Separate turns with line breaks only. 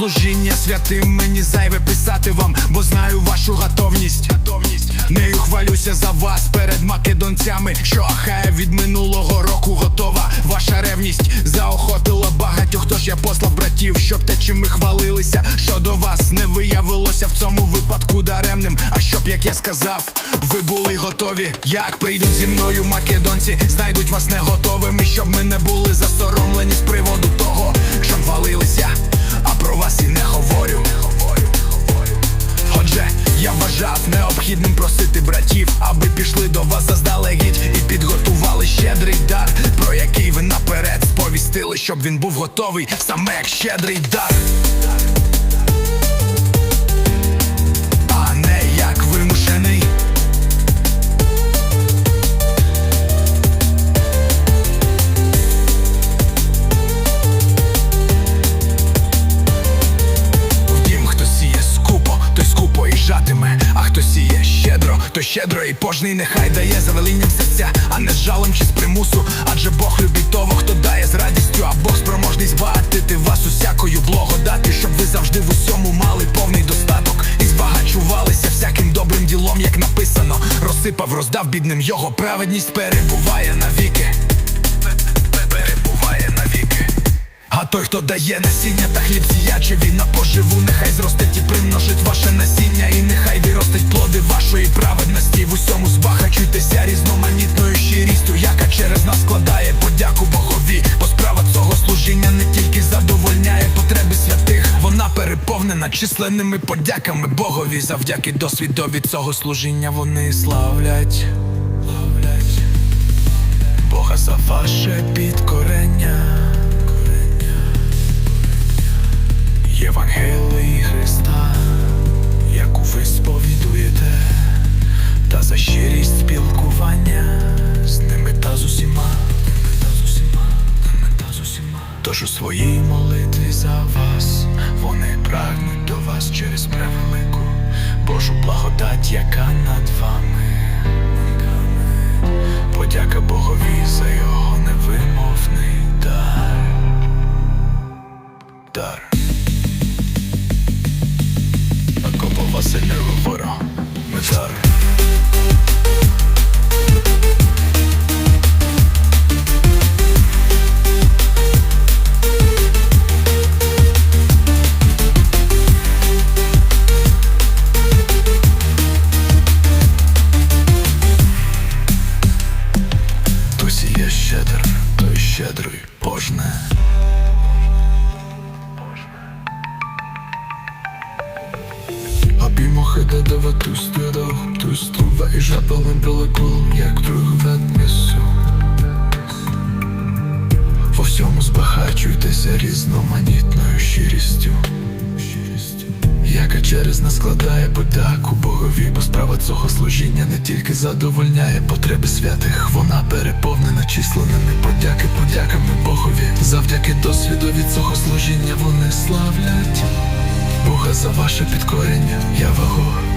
служіння святим мені зайве писати вам, бо знаю вашу готовність. Готовність Нею хвалюся за вас перед македонцями, що Ахая від минулого року готова. Ваша ревність заохотила багатьох, тож я послав братів, щоб те, чим ми хвалилися, що до вас не виявилося в цьому випадку даремним. А щоб, як я сказав, ви були готові. Як прийдуть зі мною македонці, знайдуть вас не готовими, щоб ми не були щедрий дар, про який ви наперед сповістили, щоб він був готовий, саме як щедрий дар. Щедро, то щедро і пожний нехай дає за серця, а не з жалем чи з примусу. Адже Бог любить того, хто дає з радістю, а Бог спроможний збагатити вас усякою благодати, щоб ви завжди в усьому мали повний достаток і збагачувалися всяким добрим ділом, як написано. Розсипав, роздав бідним його праведність перебуває навіки. А той, хто дає насіння та хліб сіячеві на поживу, нехай зростить і примножить переповнена численними подяками Богові. Завдяки досвідові цього служіння вони славлять. Бога за ваше підкорення. Євангелії Христа, яку ви сповідуєте, та за щирість спілкування з ними та з усіма, та з усіма. Тож у своїй молитві за вас вони прагнуть до вас через превелику Божу благодать, яка над вами. Подяка Богові за його невимовний дар. Дар. Акопа Василя ворог Метар щедрий пожне. Tu stero, tu stuvai già palando la кул, як друг ведмісу. Во всьому збагачуйтеся різноманітною щирістю. Яка через нас складає подяку Богові, бо справа цього служіння не тільки задовольняє потреби святих, вона переповнена численними подяки, подяками Богові. Завдяки досвідові цього служіння вони славлять. Бога за ваше підкорення, я ваго